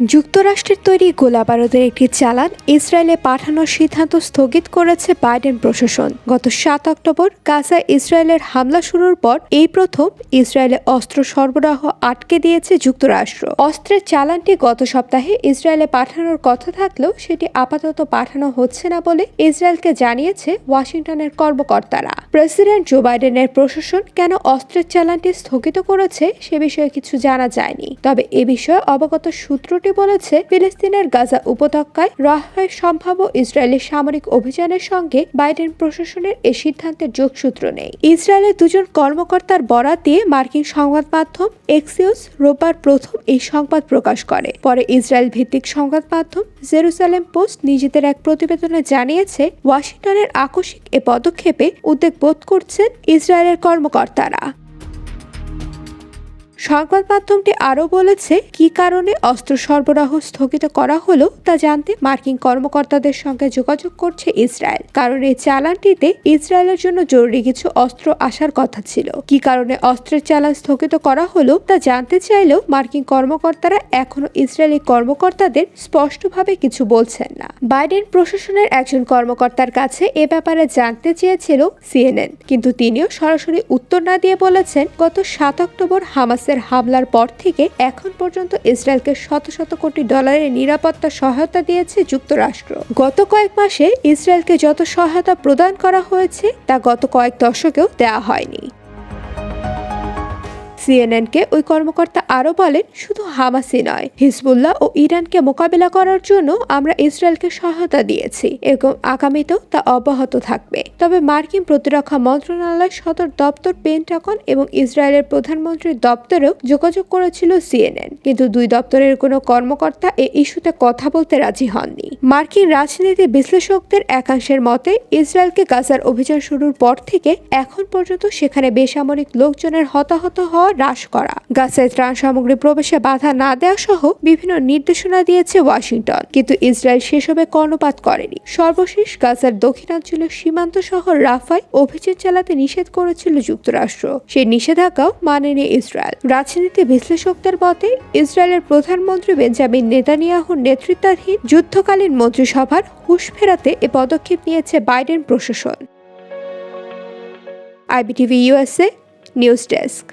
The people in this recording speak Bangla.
যুক্তরাষ্ট্রের তৈরি গোলাবারুদের একটি চালান ইসরায়েলে পাঠানোর সিদ্ধান্ত স্থগিত করেছে বাইডেন প্রশাসন। গত সাত অক্টোবর গাজায় ইসরায়েলের হামলা শুরুর পর এই প্রথম ইসরায়েলে অস্ত্র সরবরাহ আটকে দিয়েছে যুক্তরাষ্ট্র। অস্ত্রের চালানটি গত সপ্তাহে ইসরায়েলে পাঠানোর কথা থাকলেও সেটি আপাতত পাঠানো হচ্ছে না বলে ইসরায়েলকে জানিয়েছে ওয়াশিংটনের কর্মকর্তারা। প্রেসিডেন্ট জো বাইডেনের প্রশাসন কেন অস্ত্রের চালানটি স্থগিত করেছে সে বিষয়ে কিছু জানা যায়নি। তবে এ বিষয়ে অবগত সূত্রটি বলেছে, ফিলিস্তিনের গাজা উপত্যকায় রাফায় সম্ভাব্য ইসরায়েলি সামরিক অভিযানের সঙ্গে বাইডেন প্রশাসনের এ সিদ্ধান্তের যোগসূত্র নেই। ইসরায়েলের দুজন কর্মকর্তার বরাত দিয়ে মার্কিন সংবাদ মাধ্যম এক্সিওস রোববার প্রথম এই সংবাদ প্রকাশ করে। পরে ইসরায়েল ভিত্তিক সংবাদ মাধ্যম জেরুসালেম পোস্ট নিজেদের এক প্রতিবেদনে জানিয়েছে, ওয়াশিংটনের আকস্মিক এ পদক্ষেপে উদ্বেগ বোধ করছেন ইসরায়েলের কর্মকর্তারা। সংবাদ মাধ্যমটি আরও বলেছে, কি কারণে অস্ত্র সরবরাহ স্থগিত করা হলো তা জানতে মার্কিন কর্মকর্তাদের সঙ্গে যোগাযোগ করছে ইসরায়েল। কারণ এই চালানটিতে ইসরায়েলের জন্য জরুরি কিছু অস্ত্র আসার কথা ছিল। কি কারণে অস্ত্রের চালান স্থগিত করা হলো তা জানতে চাইলেও মার্কিন কর্মকর্তারা এখনও ইসরায়েলি কর্মকর্তাদের স্পষ্টভাবে কিছু বলছেন না। বাইডেন প্রশাসনের একজন কর্মকর্তার কাছে এ ব্যাপারে জানতে চেয়েছিল সিএনএন, কিন্তু তিনিও সরাসরি উত্তর না দিয়ে বলেছেন, গত সাত অক্টোবর হামাসের হামলার পর থেকে এখন পর্যন্ত ইসরায়েলকে শত শত কোটি ডলারের নিরাপত্তা সহায়তা দিয়েছে যুক্তরাষ্ট্র। গত কয়েক মাসে ইসরায়েলকে যত সহায়তা প্রদান করা হয়েছে, তা গত কয়েক দশকেও দেওয়া হয়নি। সিএনএনকে ওই কর্মকর্তা আরও বলেন, শুধু হামাসি নয়, হিজবুল্লাহ ও ইরানকে মোকাবিলা করার জন্য আমরা ইসরায়েলকে সহায়তা দিয়েছি। এবং আগামীতেও তা অব্যাহত থাকবে। তবে মার্কিন প্রতিরক্ষা মন্ত্রণালয় সদর দপ্তর পেন্টাকন এবং ইসরায়েলের প্রধানমন্ত্রীর দপ্তরেও যোগাযোগ করেছিল সিএনএন। কিন্তু দুই দপ্তরের কোনো কর্মকর্তা এ ইস্যুতে কথা বলতে রাজি হননি। মার্কিন রাজনীতি বিশ্লেষকদের একাংশের মতে, ইসরায়েলকে গাজার অভিযান শুরুর পর থেকে এখন পর্যন্ত সেখানে বেসামরিক লোকজনের হতাহত হওয়া হ্রাস করা। গাজায় ত্রাণ সামগ্রী প্রবেশে বাধা না দেওয়া সহ বিভিন্ন নির্দেশনা দিয়েছে ওয়াশিংটন। কিন্তু ইসরায়েল সেসবে কর্ণপাত করেনি। সর্বশেষ গাজার দক্ষিণাঞ্চলের সীমান্ত শহর রাফায় অভিযান চালাতে নিষেধ করেছিল যুক্তরাষ্ট্র। সেই নিষেধাজ্ঞাও মানেনি ইসরায়েল। রাজনীতি বিশ্লেষকদের মতে, ইসরায়েলের প্রধানমন্ত্রী বেঞ্জামিন নেতানিয়াহুর নেতৃত্বাধীন যুদ্ধকালীন মন্ত্রিসভার হুশ ফেরাতে এ পদক্ষেপ নিয়েছে বাইডেন প্রশাসন। IBTV USA news desk.